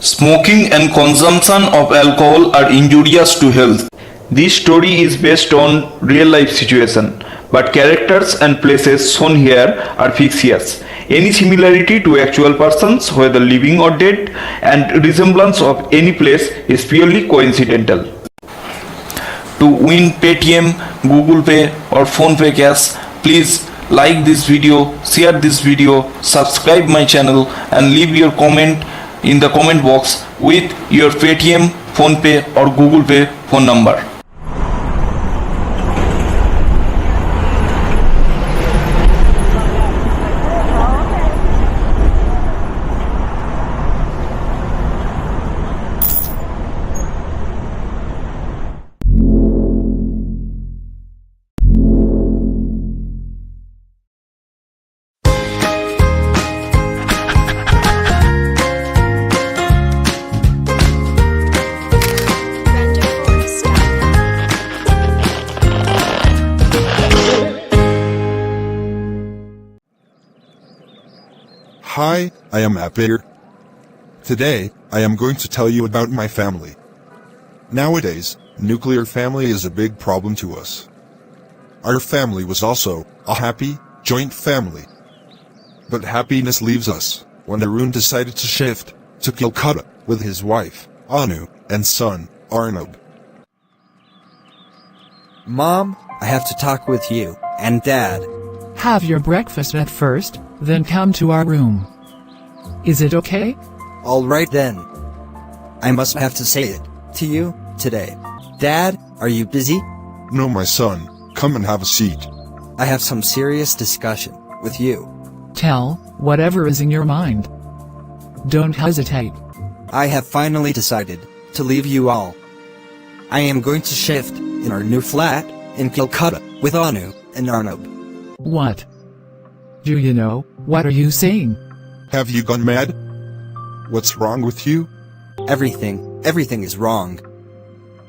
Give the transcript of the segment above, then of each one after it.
Smoking and consumption of alcohol are injurious to health. This story is based on real life situation, but characters and places shown here are fictitious. Any similarity to actual persons, whether living or dead, and resemblance of any place is purely coincidental. To win Paytm, Google Pay or Phone Pay cash, please like this video, share this video, subscribe my channel and leave your comment in the comment box with your Paytm, Phone Pay or Google Pay phone number. Hi, I am Apir. Today, I am going to tell you about my family. Nowadays, nuclear family is a big problem to us. Our family was also a happy, joint family. But happiness leaves us when Arun decided to shift to Calcutta with his wife, Anu, and son, Arnab. Mom, I have to talk with you, and Dad. Have your breakfast at first, then come to our room. Is it okay? Alright then. I must have to say it to you today. Dad, are you busy? No, my son, come and have a seat. I have some serious discussion with you. Tell whatever is in your mind. Don't hesitate. I have finally decided to leave you all. I am going to shift in our new flat in Calcutta with Anu and Arnab. What? Do you know, what are you saying? Have you gone mad? What's wrong with you? Everything, everything is wrong.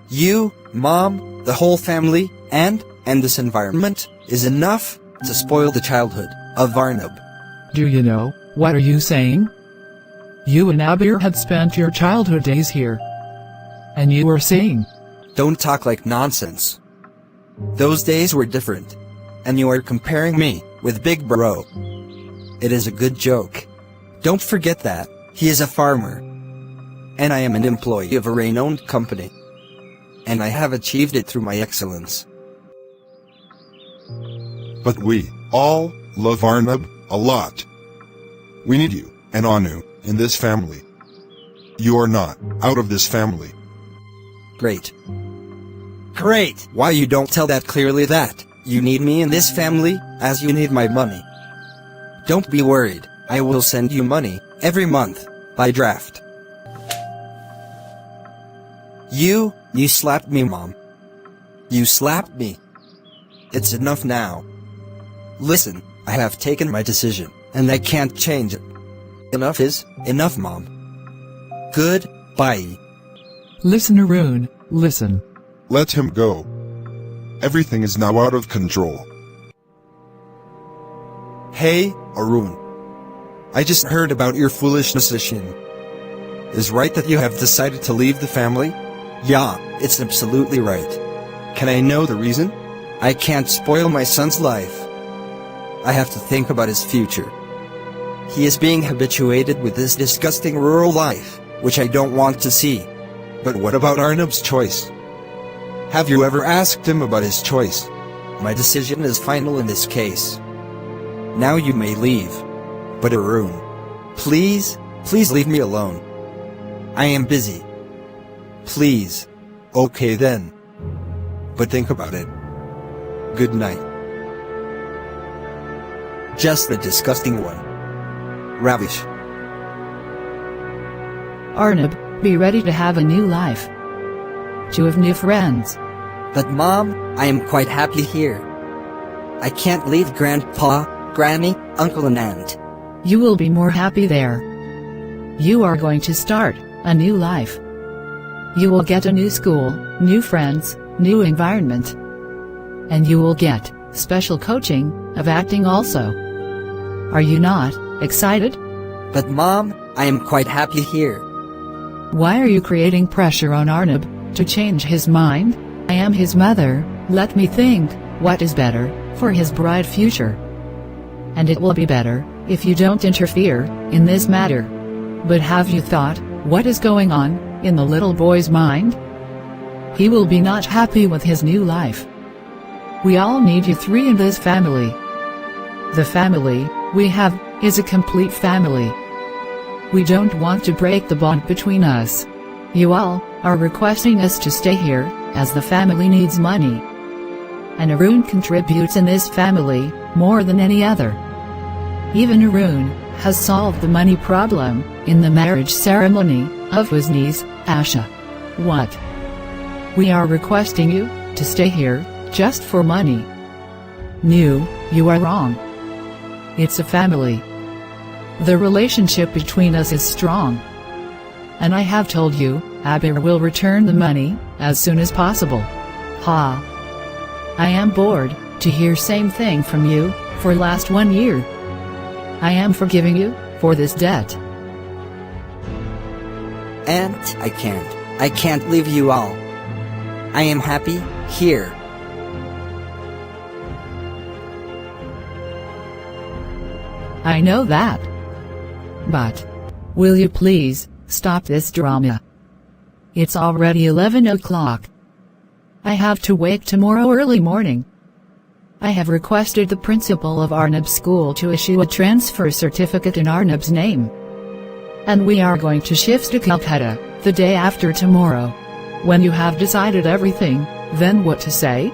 You, Mom, the whole family, and, and this environment, is enough to spoil the childhood of Arnab. Do you know, what are you saying? You and Abir had spent your childhood days here. And you were saying, Don't talk like nonsense. Those days were different. And you are comparing me with Big Bro. It is a good joke. Don't forget that, he is a farmer. And I am an employee of a renowned company. And I have achieved it through my excellence. But we all love Arnab a lot. We need you and Anu in this family. You are not out of this family. Great. Great! Why you don't tell that clearly that you need me in this family, as you need my money. Don't be worried, I will send you money, every month, by draft. You, you slapped me mom. You slapped me. It's enough now. Listen, I have taken my decision, and I can't change it. Enough is, enough mom. Good, bye. listen Arun, listen. Let him go. Everything is now out of control. Hey, Arun. I just heard about your foolish decision. Is right that you have decided to leave the family? Yeah, it's absolutely right. Can I know the reason? I can't spoil my son's life. I have to think about his future. He is being habituated with this disgusting rural life, which I don't want to see. But what about Arnab's choice? Have you ever asked him about his choice? My decision is final in this case. Now you may leave. But Arun, please, please leave me alone. I am busy. Please. Okay then. But think about it. Good night. Just the disgusting one. Ravish. Arnab, be ready to have a new life. To have new friends. But mom, I am quite happy here. I can't leave grandpa, granny, uncle and aunt. You will be more happy there. You are going to start a new life. You will get a new school, new friends, new environment. And you will get special coaching of acting also. Are you not excited? But mom, I am quite happy here. Why are you creating pressure on Arnab to change his mind? I am his mother, let me think what is better for his bright future. And it will be better if you don't interfere in this matter. But have you thought what is going on in the little boy's mind? He will be not happy with his new life. We all need you three in this family. The family we have is a complete family. We don't want to break the bond between us. You all are requesting us to stay here as the family needs money. And Arun contributes in this family more than any other. Even Arun has solved the money problem in the marriage ceremony of his niece, Asha. What? We are requesting you to stay here just for money. New, you are wrong. It's a family. The relationship between us is strong. And I have told you, Abir will return the money as soon as possible. Ha. I am bored to hear same thing from you for last one year. I am forgiving you for this debt. Aunt, I can't. I can't leave you all. I am happy here. I know that. But, will you please stop this drama? It's already 11 o'clock. I have to wake tomorrow early morning. I have requested the principal of Arnab school to issue a transfer certificate in Arnab's name. And we are going to shift to Calcutta, the day after tomorrow. When you have decided everything, then what to say?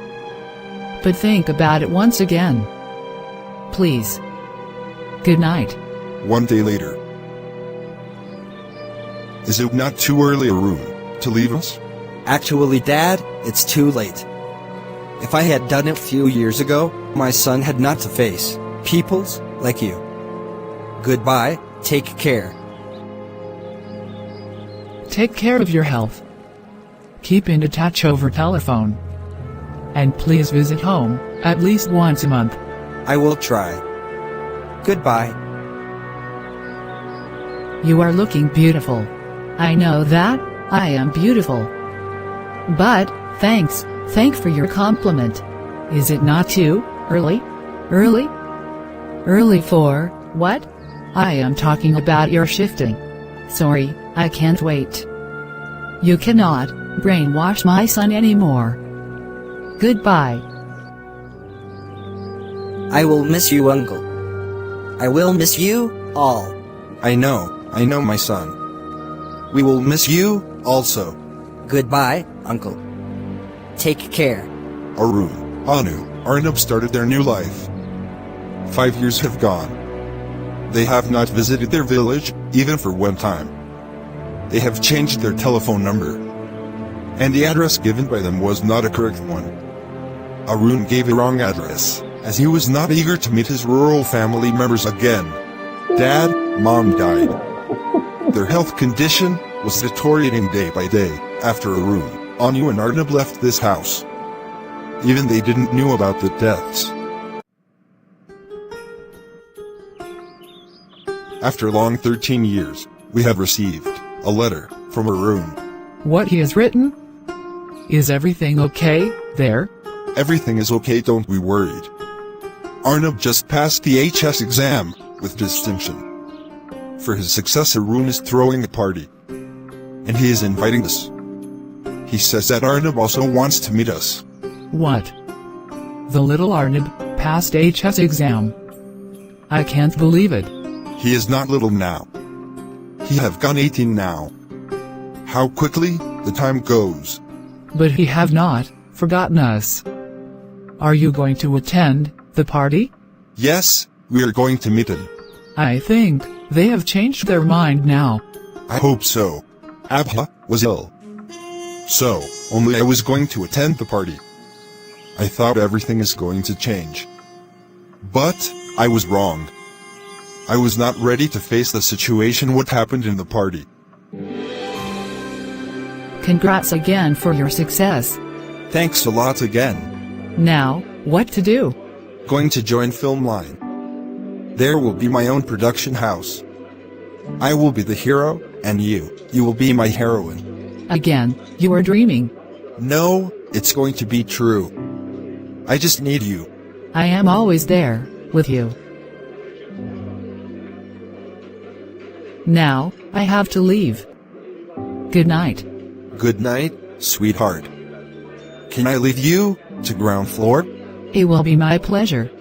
But think about it once again. Please. Good night. One day later. Is it not too early, Arun, to leave us? Actually, Dad, it's too late. If I had done it few years ago, my son had not to face peoples like you. Goodbye, take care. Take care of your health. Keep in touch over telephone. And please visit home at least once a month. I will try. Goodbye. You are looking beautiful. I know that, I am beautiful. But, thanks, thank for your compliment. Is it not too early? Early? Early for what? I am talking about your shifting. Sorry, I can't wait. You cannot brainwash my son anymore. Goodbye. I will miss you, Uncle. I will miss you all. I know, I know my son. We will miss you also. Goodbye, Uncle. Take care. Arun, Anu, Arnab started their new life. Five years have gone. They have not visited their village, even for one time. They have changed their telephone number. And the address given by them was not a correct one. Arun gave a wrong address, as he was not eager to meet his rural family members again. Dad, Mom died. Their health condition was deteriorating day by day after Arun, Anu and Arnab left this house. Even they didn't knew about the deaths. After long 13 years, we have received a letter from Arun. What he has written? Is everything okay there? Everything is okay, don't be worried. Arnab just passed the HS exam with distinction. For his successor Arun is throwing a party. And he is inviting us. He says that Arnab also wants to meet us. What? The little Arnab passed HS exam. I can't believe it. He is not little now. He have gone 18 now. How quickly the time goes. But he have not forgotten us. Are you going to attend the party? Yes, we are going to meet him. I think they have changed their mind now. I hope so. Abha was ill. So, only I was going to attend the party. I thought everything is going to change. But, I was wrong. I was not ready to face the situation what happened in the party. Congrats again for your success. Thanks a lot again. Now, what to do? Going to join Film Line. There will be my own production house. I will be the hero, And you, you will be my heroine. Again, you are dreaming. No, it's going to be true. I just need you. I am always there, with you. Now, I have to leave. Good night. Good night, sweetheart. Can I leave you to ground floor? It will be my pleasure.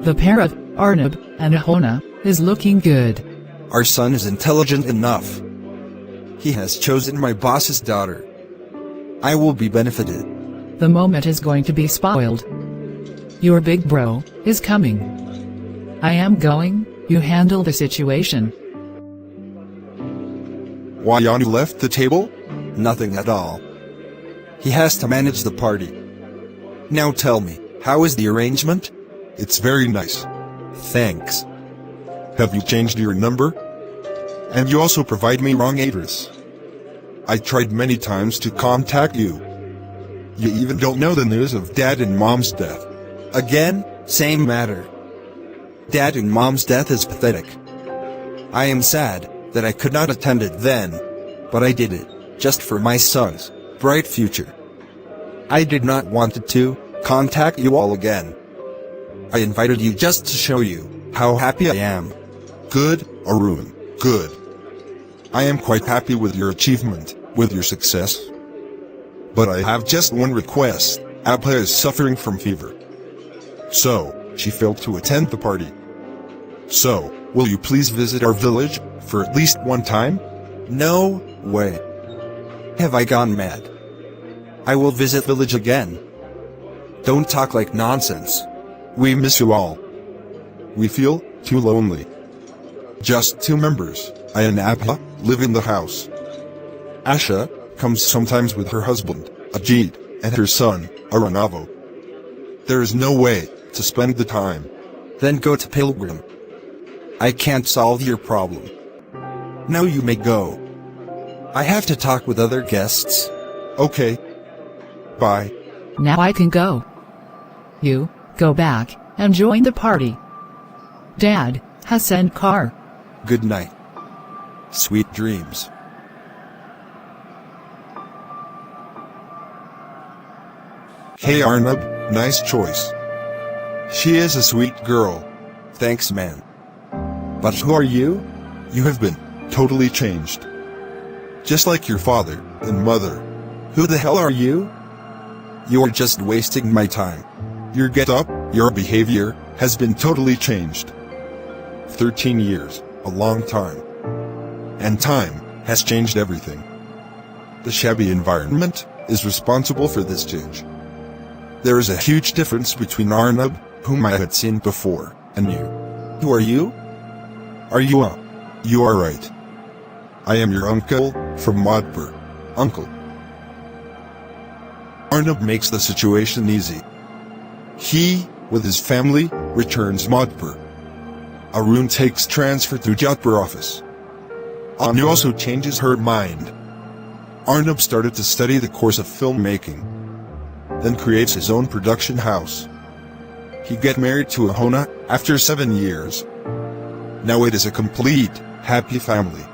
The pair of Arnab and Ahona is looking good. Our son is intelligent enough. He has chosen my boss's daughter. I will be benefited. The moment is going to be spoiled. Your big bro is coming. I am going, you handle the situation. Why Yanu left the table? Nothing at all. He has to manage the party. Now tell me, how is the arrangement? It's very nice. Thanks. Have you changed your number? And you also provide me wrong address. I tried many times to contact you. You even don't know the news of dad and mom's death. Again, same matter. Dad and mom's death is pathetic. I am sad that I could not attend it then, but I did it, just for my son's bright future. I did not want to contact you all again. I invited you just to show you how happy I am. Good, Arun, good. I am quite happy with your achievement, with your success. But I have just one request. Abha is suffering from fever. So, she failed to attend the party. So, will you please visit our village for at least one time? No way. Have I gone mad? I will visit village again. Don't talk like nonsense. We miss you all. We feel too lonely. Just two members, I and Abha, live in the house. Asha comes sometimes with her husband, Ajit, and her son, Aranavo. There is no way to spend the time. Then go to Pilgrim. I can't solve your problem. Now you may go. I have to talk with other guests. Okay. Bye. Now I can go. You, go back, and join the party. Dad, has sent car. Good night. Sweet dreams. Hey Arnab, nice choice. She is a sweet girl. Thanks, man. But who are you? You have been totally changed. Just like your father and mother. Who the hell are you? You are just wasting my time. Your get up, your behavior, has been totally changed. 13 years, a long time. And time has changed everything. The shabby environment is responsible for this change. There is a huge difference between Arnab, whom I had seen before, and you. Who are you? Are you a? You are right. I am your uncle, from Madhpur. Uncle. Arnab makes the situation easy. He, with his family, returns Madhpur. Arun takes transfer to Jodhpur office. Anu also changes her mind. Arnab started to study the course of filmmaking. Then creates his own production house. He get married to Ahona after seven years. Now it is a complete, happy family.